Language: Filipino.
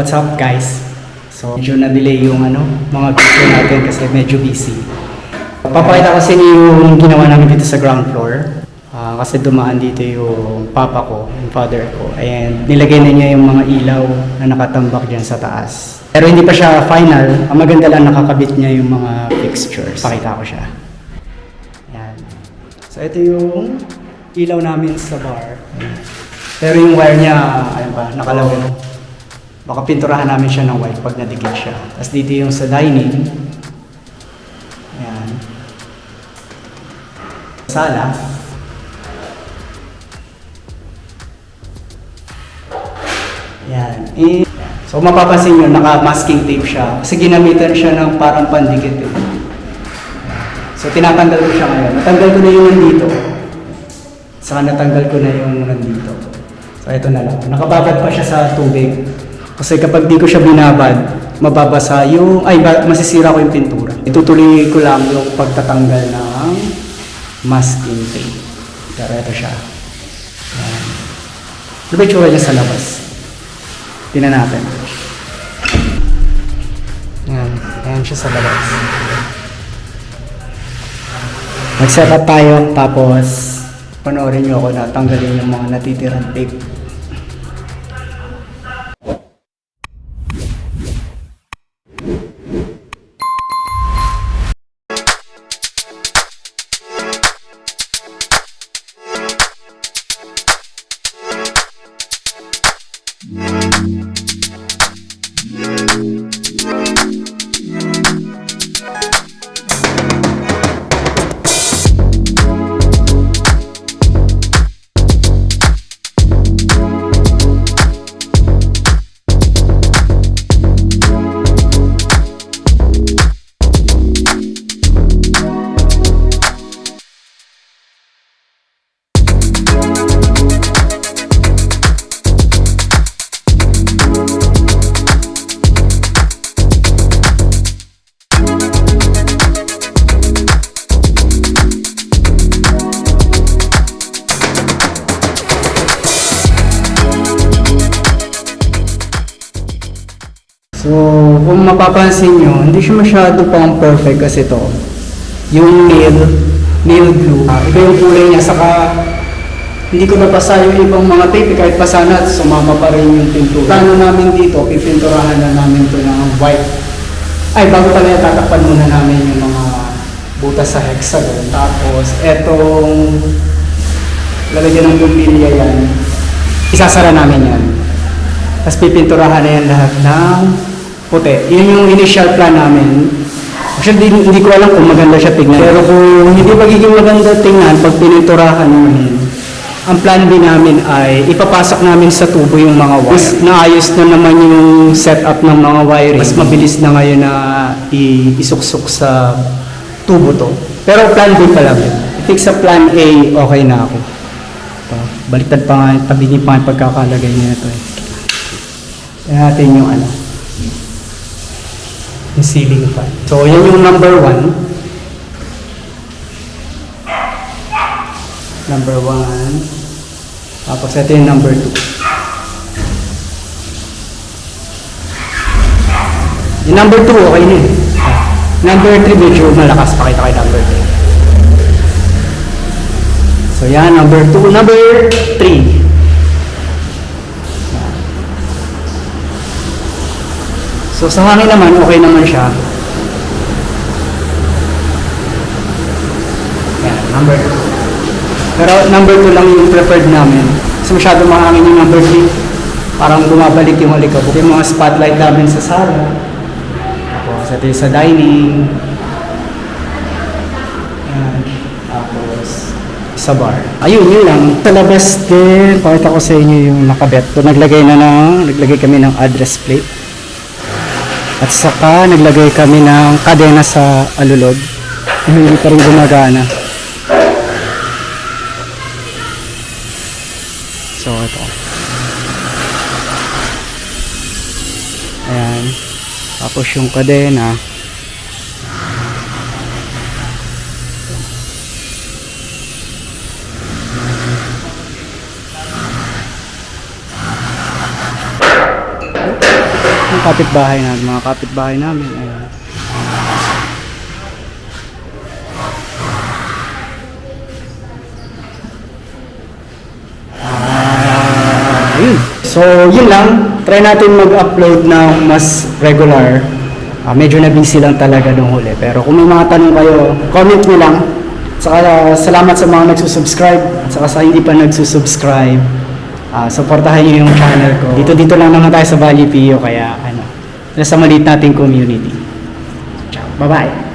what's up guys? So, medyo na-delay yung ano, mga video natin kasi medyo busy. Papakita ko sa inyo yung ginawa namin dito sa ground floor. Ah, kasi dumaan dito yung papa ko, yung father ko. And nilagay na niya yung mga ilaw na nakatambak dyan sa taas. Pero hindi pa siya final. Ang maganda lang nakakabit niya yung mga fixtures. Pakita ko siya. Yan. So ito yung ilaw namin sa bar. Pero yung wire niya, ano pa, nakalawin. Baka pinturahan namin siya ng white pag nadikit siya. Tapos dito yung sa dining. Ayan. Sala. Yan. Eh, so mapapansin nyo, naka-masking tape siya. Kasi ginamitan siya ng parang pandikit. Eh. So tinatanggal ko siya ngayon. Natanggal ko na yung nandito. Saka natanggal ko na yung nandito. So ito na lang. Nakababad pa siya sa tubig. Kasi kapag di ko siya binabad, mababasa yung, ay masisira ko yung pintura. Itutuloy ko lang yung pagtatanggal ng masking tape. Pero ito siya. Ayan. Ano ba yung niya sa labas? Tingnan natin. Ayan. Ayan siya sa labas. Mag-set up tayo, tapos panoorin nyo ako na tanggalin yung mga natitirang tape. So, kung mapapansin nyo, hindi siya masyado pang perfect kasi to. Yung nail, nail glue, ah, iba yung kulay niya, saka hindi ko napasa yung ibang mga tape, eh, kahit pasa na, sumama pa rin yung pintura. Plano namin dito, pipinturahan na namin to ng white. Ay, bago pala yan, tatakpan muna namin yung mga butas sa hexagon. Tapos, etong lalagyan ng bumbilya yan, isasara namin yan. Tapos pipinturahan na yan lahat ng puti. Yun yung initial plan namin. Actually, hindi, hindi ko alam kung maganda siya tingnan. Pero kung hindi magiging maganda tingnan, pag pininturahan namin, ang plan B namin ay ipapasok namin sa tubo yung mga wires. Naayos na naman yung setup ng mga wiring. Mas mabilis na ngayon na isuksok sa tubo to. Pero plan B pa lang. I think sa plan A, okay na ako. Ito, baliktad pa nga, tabi pa nga pagkakalagay niya ito eh. Tingnan natin yung ano. Yung ceiling fan. So, yan yung number one. Number one. Tapos ito yung number two. Yung number two, okay na eh. Number three, medyo malakas. Pakita kay number three. So yan, number two. Number three. So sa hangin naman, okay naman siya. Yan, number 2. Pero number 2 lang yung preferred namin. Kasi masyado mahangin yung number 3. Parang bumabalik yung alikabok. Yung mga spotlight namin sa sala. Tapos ito yung sa dining. Yan. Tapos sa bar. Ayun, yun lang. Sa labas din, pakita ko sa inyo yung nakabet. So, naglagay na ng, naglagay kami ng address plate. At saka naglagay kami ng kadena sa alulod. Hindi pa rin gumagana. So ito. Ayan. Tapos yung kadena. yung kapitbahay namin, mga kapitbahay namin. Ayan. So, yun lang. Try natin mag-upload ng mas regular. Ah, medyo na busy lang talaga nung huli. Pero kung may mga tanong kayo, comment nyo lang. Saka salamat sa mga nagsusubscribe. At saka sa hindi pa nagsusubscribe. Ah, supportahan nyo yung channel ko. Dito-dito lang naman tayo sa Valley Pio. Kaya ano, nasa maliit nating community. Ciao. Bye-bye.